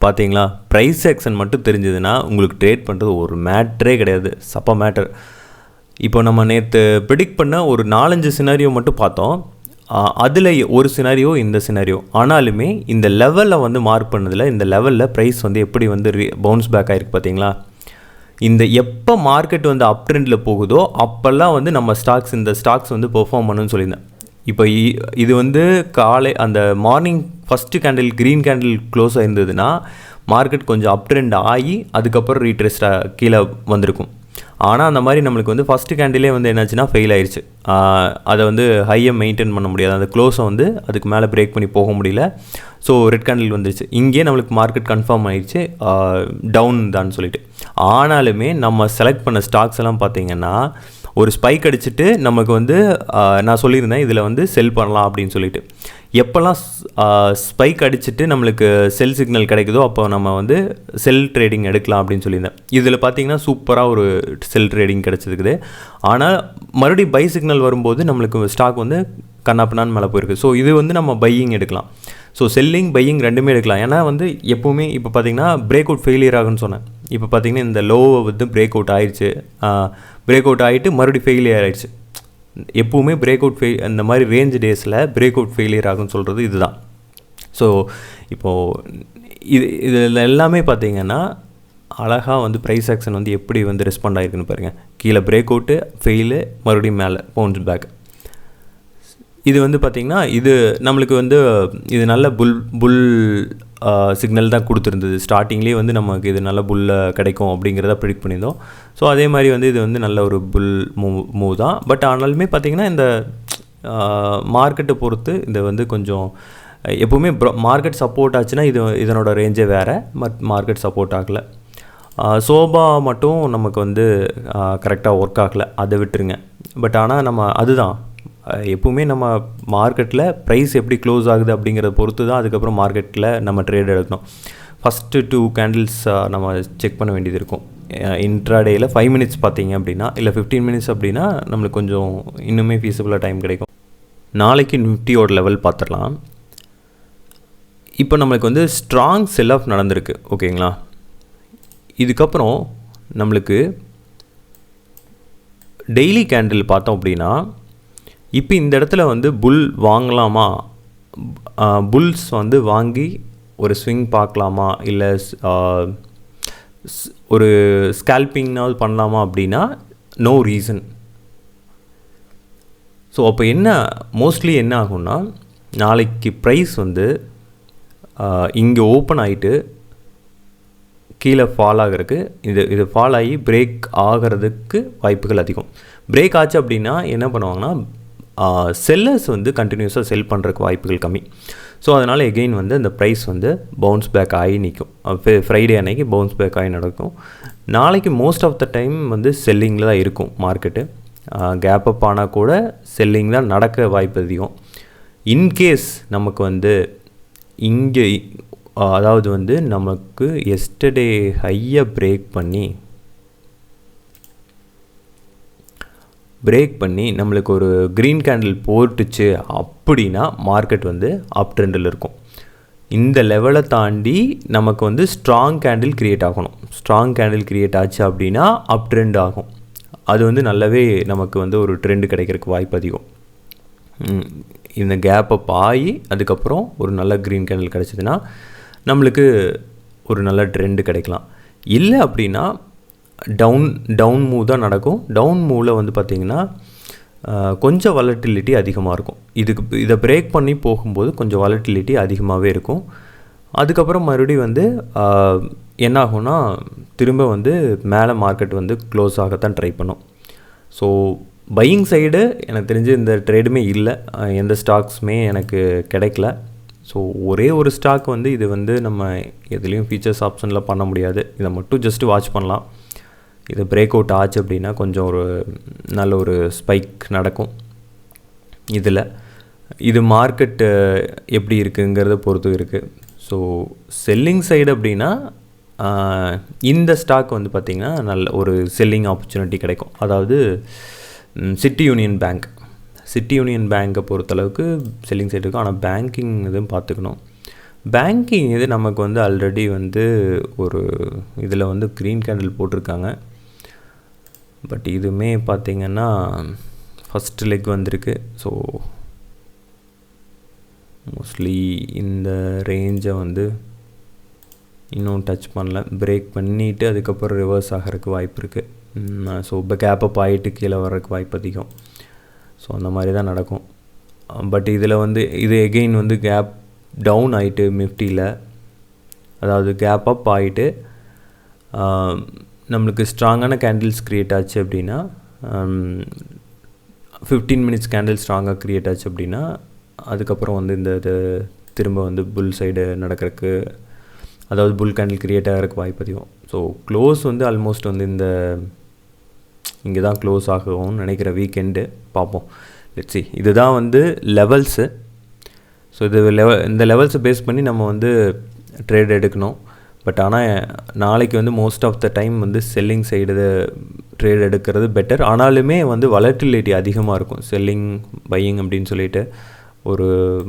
பார்த்தீங்களா price section மட்டும் தெரிஞ்சதுன்னா உங்களுக்கு ட்ரேட் பண்ணுறது ஒரு மேட்ரே கிடையாது. சப்ப மேட்டர் இப்போ நம்ம நேற்று ப்ரிடிக்ட் பண்ண ஒரு நாலஞ்சு சினாரியோ மட்டும் பார்த்தோம். அதில் ஒரு சினாரியோ இந்த சினாரியோ ஆனாலுமே இந்த லெவலில் வந்து மார்க் பண்ணதில் இந்த லெவலில் ப்ரைஸ் வந்து எப்படி வந்து பவுன்ஸ் பேக் ஆகிருக்கு பார்த்தீங்களா இந்த எப்போ மார்க்கெட் வந்து அப் ட்ரெண்டில் போகுதோ அப்போல்லாம் வந்து நம்ம ஸ்டாக்ஸ் இந்த ஸ்டாக்ஸ் வந்து பெர்ஃபார்ம் பண்ணுன்னு சொல்லியிருந்தேன். இப்போ இ- இது வந்து காலை அந்த morning first candle green candle close ஆயிருந்ததுன்னா market கொஞ்சம் அப் ட்ரெண்ட் ஆகி அதுக்கப்புறம் ரீட்ரெஸ்டாக கீழே வந்திருக்கும். ஆனால் அந்த மாதிரி நம்மளுக்கு வந்து ஃபஸ்ட்டு கேண்டிலே வந்து என்னாச்சுன்னா ஃபெயில் ஆயிடுச்சு அதை வந்து ஹையை மெயின்டைன் பண்ண முடியாது. அந்த க்ளோஸை வந்து அதுக்கு மேலே பிரேக் பண்ணி போக முடியல. ஸோ ரெட் கேண்டில் வந்துருச்சு. இங்கேயே நம்மளுக்கு மார்க்கெட் கன்ஃபார்ம் ஆயிடுச்சு டவுன் தான் சொல்லிட்டு. ஆனாலுமே நம்ம செலக்ட் பண்ண ஸ்டாக்ஸ் எல்லாம் பார்த்தீங்கன்னா ஒரு ஸ்பைக் அடிச்சுட்டு நமக்கு வந்து நான் சொல்லியிருந்தேன் இதில் வந்து செல் பண்ணலாம் அப்படின்னு சொல்லிட்டு. எப்போல்லாம் ஸ்பைக் அடிச்சுட்டு நம்மளுக்கு செல் சிக்னல் கிடைக்குதோ அப்போ நம்ம வந்து செல் ட்ரேடிங் எடுக்கலாம் அப்படின்னு சொல்லியிருந்தேன். இதில் பார்த்தீங்கன்னா சூப்பராக ஒரு செல் ட்ரேடிங் கிடச்சிருக்குது. ஆனால் மறுபடியும் பை சிக்னல் வரும்போது நம்மளுக்கு ஸ்டாக் வந்து கண்ணாப்பினான்னு மேலே போயிருக்கு. ஸோ இது வந்து நம்ம பையிங் எடுக்கலாம். ஸோ செல்லிங் பையிங் ரெண்டுமே எடுக்கலாம். ஏன்னா வந்து எப்போவுமே இப்போ பார்த்தீங்கன்னா பிரேக் அவுட் ஃபெயிலியர் ஆகுன்னு சொன்னேன். இப்போ பார்த்திங்கன்னா இந்த லோவை வந்து பிரேக் அவுட் ஆயிடுச்சு பிரேக் அவுட் ஆகிட்டு மறுபடியும் ஃபெயிலியர் ஆகிடுச்சு எப்போவுமே பிரேக் அவுட் ஃபெயில் இந்த மாதிரி ரேஞ்ச் டேஸில் பிரேக் அவுட் ஃபெயிலியர் ஆகும்னு சொல்கிறது இதுதான். ஸோ இப்போது இது இதில் எல்லாமே பார்த்தீங்கன்னா அழகாக வந்து ப்ரைஸ் ஆக்ஷன் வந்து எப்படி வந்து ரெஸ்பாண்ட் ஆகிருக்குன்னு பாருங்கள் கீழே பிரேக் அவுட்டு ஃபெயிலு மறுபடியும் மேலே பவுன்ஸ் பேக் இது வந்து பார்த்திங்கன்னா இது நம்மளுக்கு வந்து இது நல்ல புல் புல் சிக்னல் தான் கொடுத்துருந்தது. ஸ்டார்டிங்லேயே வந்து நமக்கு இது நல்ல புல்ல கிடைக்கும் அப்படிங்கிறத ப்ரிடிக்ட் பண்ணியிருந்தோம். ஸோ அதே மாதிரி வந்து இது வந்து நல்ல ஒரு புல் மூவ் மூவ் தான். பட் ஆனாலுமே பார்த்திங்கன்னா இந்த மார்க்கெட்டை பொறுத்து இது வந்து கொஞ்சம் எப்போவுமே மார்க்கெட் சப்போர்ட் ஆச்சுன்னா இது இதனோட ரேஞ்சே வேறு. பட் மார்க்கெட் சப்போர்ட் ஆகலை. சோபா மட்டும் நமக்கு வந்து கரெக்டாக ஒர்க் ஆகலை. அதை விட்டுருங்க. பட் ஆனால் நம்ம அதுதான். எப்பவுமே நம்ம மார்க்கெட்டில் ப்ரைஸ் எப்படி க்ளோஸ் ஆகுது அப்படிங்கிறத பொறுத்து தான் அதுக்கப்புறம் மார்க்கெட்டில் நம்ம ட்ரேட் எடுக்கணும். ஃபஸ்ட்டு டூ கேண்டில்ஸ் நம்ம செக் பண்ண வேண்டியது இருக்கும். இன்ட்ராடேயில் ஃபைவ் மினிட்ஸ் பார்த்தீங்க அப்படின்னா இல்லை ஃபிஃப்டீன் மினிட்ஸ் அப்படின்னா நம்மளுக்கு கொஞ்சம் இன்னுமே ஃபீஸபிளாக டைம் கிடைக்கும். நாளைக்கு நிஃப்டியோட லெவல் பார்த்துடலாம். இப்போ நம்மளுக்கு வந்து ஸ்ட்ராங் செல் ஆஃப் நடந்திருக்கு ஓகேங்களா? இதுக்கப்புறம் நம்மளுக்கு டெய்லி கேண்டில் பார்த்தோம் அப்படின்னா இப்போ இந்த இடத்துல வந்து புல் வாங்கலாமா? புல்ஸ் வந்து வாங்கி ஒரு ஸ்விங் பார்க்கலாமா? இல்லை ஒரு ஸ்கேல்பிங்னாவது பண்ணலாமா அப்படின்னா நோ ரீசன். ஸோ அப்போ என்ன மோஸ்ட்லி என்ன ஆகும்னா நாளைக்கு ப்ரைஸ் வந்து இங்கே ஓப்பன் ஆகிட்டு கீழே ஃபால் ஆகிறதுக்கு இது இது ஃபால் ஆகி பிரேக் ஆகிறதுக்கு வாய்ப்புகள் அதிகம். பிரேக் ஆச்சு அப்படின்னா என்ன பண்ணுவாங்கன்னா செல்லர்ஸ் வந்து கண்டினியூஸாக செல் பண்ணுறக்கு வாய்ப்புகள் கம்மி. ஸோ அதனால் எகெயின் வந்து அந்த ப்ரைஸ் வந்து பவுன்ஸ் பேக் ஆகி நிற்கும் ஃப்ரைடே அன்னைக்கு பவுன்ஸ் பேக் ஆகி நடக்கும். நாளைக்கு மோஸ்ட் ஆஃப் த டைம் வந்து செல்லிங்கில் தான் இருக்கும் மார்க்கெட்டு கேப் அப் ஆனால் கூட செல்லிங் தான் நடக்க வாய்ப்பு அதிகம். இன்கேஸ் நமக்கு வந்து இங்கே அதாவது வந்து நமக்கு எஸ்டர்டே ஹையை பிரேக் பண்ணி பிரேக் பண்ணி நம்மளுக்கு ஒரு க்ரீன் கேண்டில் போட்டுச்சு அப்படின்னா மார்க்கெட் வந்து அப் ட்ரெண்டில் இருக்கும். இந்த லெவலை தாண்டி நமக்கு வந்து ஸ்ட்ராங் கேண்டில் க்ரியேட் ஆகணும். ஸ்ட்ராங் கேண்டில் க்ரியேட் ஆச்சு அப்படின்னா அப் ட்ரெண்ட் ஆகும். அது வந்து நல்லாவே நமக்கு வந்து ஒரு ட்ரெண்டு கிடைக்கிறதுக்கு வாய்ப்பு அதிகம். இந்த கேப்பை பாயி அதுக்கப்புறம் ஒரு நல்ல க்ரீன் கேண்டில் கிடச்சிதுன்னா நம்மளுக்கு ஒரு நல்ல ட்ரெண்டு கிடைக்கலாம். இல்லை அப்படின்னா டவுன் டவுன் மூவ் தான் நடக்கும். டவுன் மூவில் வந்து பார்த்திங்கன்னா கொஞ்சம் வாலட்டிலிட்டி அதிகமாக இருக்கும். இதுக்கு இதை பிரேக் பண்ணி போகும்போது கொஞ்சம் வாலட்டிலிட்டி அதிகமாகவே இருக்கும். அதுக்கப்புறம் மறுபடியும் வந்து என்ன ஆகும்னா திரும்ப வந்து மேலே மார்க்கெட் வந்து க்ளோஸ் ஆகத்தான் ட்ரை பண்ணும். ஸோ பையிங் சைடு எனக்கு தெரிஞ்சு இந்த ட்ரேடுமே இல்லை. எந்த ஸ்டாக்ஸுமே எனக்கு கிடைக்கல. ஸோ ஒரே ஒரு ஸ்டாக் வந்து இது வந்து நம்ம எதுலேயும் ஃபீச்சர்ஸ் ஆப்ஷனில் பண்ண முடியாது. இதை மட்டும் ஜஸ்ட்டு வாட்ச் பண்ணலாம். இது பிரேக் அவுட் ஆச்சு அப்படின்னா கொஞ்சம் ஒரு நல்ல ஒரு ஸ்பைக் நடக்கும். இதில் இது மார்க்கெட்டு எப்படி இருக்குங்கிறத பொறுத்து இருக்குது ஸோ செல்லிங் சைடு அப்படின்னா இந்த ஸ்டாக் வந்து பார்த்திங்கன்னா நல்ல ஒரு செல்லிங் ஆப்பர்ச்சுனிட்டி கிடைக்கும். அதாவது City Union Bank City Union பேங்க்கை பொறுத்தளவுக்கு செல்லிங் சைடு இருக்கும். ஆனால் பேங்கிங் இதுவும் பார்த்துக்கணும் பேங்கிங் இது நமக்கு வந்து ஆல்ரெடி வந்து ஒரு இதில் வந்து க்ரீன் கேண்டில் போட்டிருக்காங்க. பட் இதுவுமே பார்த்திங்கன்னா ஃபஸ்ட் லெக் வந்திருக்கு. ஸோ மோஸ்ட்லி இந்த ரேஞ்சை வந்து இன்னும் டச் பண்ணல. பிரேக் பண்ணிவிட்டு அதுக்கப்புறம் ரிவர்ஸ் ஆகிறதுக்கு வாய்ப்பு இருக்குது ஸோ இப்போ கேப் அப் ஆகிட்டு கீழே வர்றதுக்கு வாய்ப்பு அதிகம். ஸோ அந்த மாதிரி தான் நடக்கும். பட் இதில் வந்து இது எகெயின் வந்து கேப் டவுன் ஆகிட்டு நிஃப்டியில் அதாவது கேப் அப் ஆகிட்டு நம்மளுக்கு ஸ்ட்ராங்கான கேண்டில்ஸ் க்ரியேட் ஆச்சு அப்படின்னா ஃபிஃப்டீன் மினிட்ஸ் கேண்டில் ஸ்ட்ராங்காக க்ரியேட் ஆச்சு அப்படின்னா அதுக்கப்புறம் வந்து இந்த இது திரும்ப வந்து புல் சைடு நடக்கிறதுக்கு அதாவது புல் கேண்டில் க்ரியேட் ஆகிறதுக்கு வாய்ப்பு அதிகம். ஸோ க்ளோஸ் வந்து ஆல்மோஸ்ட் வந்து இந்த இங்கே தான் க்ளோஸ் ஆகும்னு நினைக்கிற வீக்கெண்டு பார்ப்போம். லெட்ஸி இதுதான் வந்து லெவல்ஸு ஸோ இது லெவல் இந்த லெவல்ஸை பேஸ் பண்ணி நம்ம வந்து ட்ரேட் எடுக்கணும். பட் ஆனால் நாளைக்கு வந்து மோஸ்ட் ஆஃப் த டைம் வந்து செல்லிங் சைடு ட்ரேட் எடுக்கிறது பெட்டர் ஆனாலுமே வந்து வளர்டிலிட்டி அதிகமாக இருக்கும். செல்லிங் பையிங் அப்படின்னு சொல்லிட்டு ஒரு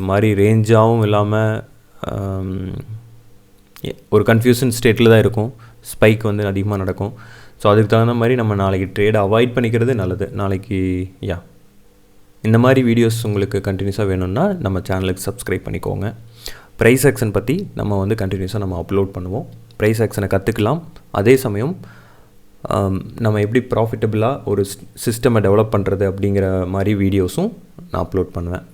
மாதிரி ரேஞ்சாகவும் இல்லாமல் ஒரு கன்ஃபியூஷன் ஸ்டேட்டில் தான் இருக்கும். ஸ்பைக் வந்து அதிகமாக நடக்கும். ஸோ அதுக்கு தகுந்த மாதிரி நம்ம நாளைக்கு ட்ரேடை அவாய்ட் பண்ணிக்கிறது நல்லது. நாளைக்கு யா இந்த மாதிரி வீடியோஸ் உங்களுக்கு கண்டினியூஸாக வேணும்னா நம்ம சேனலுக்கு சப்ஸ்கிரைப் பண்ணிக்கோங்க. ப்ரைஸ் ஆக்ஷன் பற்றி நம்ம வந்து கண்டினியூஸாக நம்ம அப்லோட் பண்ணுவோம். ப்ரைஸ் ஆக்ஷனை கற்றுக்கலாம் அதே சமயம் நம்ம எப்படி ப்ராஃபிட்டபுளாக ஒரு சிஸ்டமை டெவலப் பண்ணுறது அப்படிங்கிற மாதிரி வீடியோஸும் நான் அப்லோட் பண்ணுவேன்.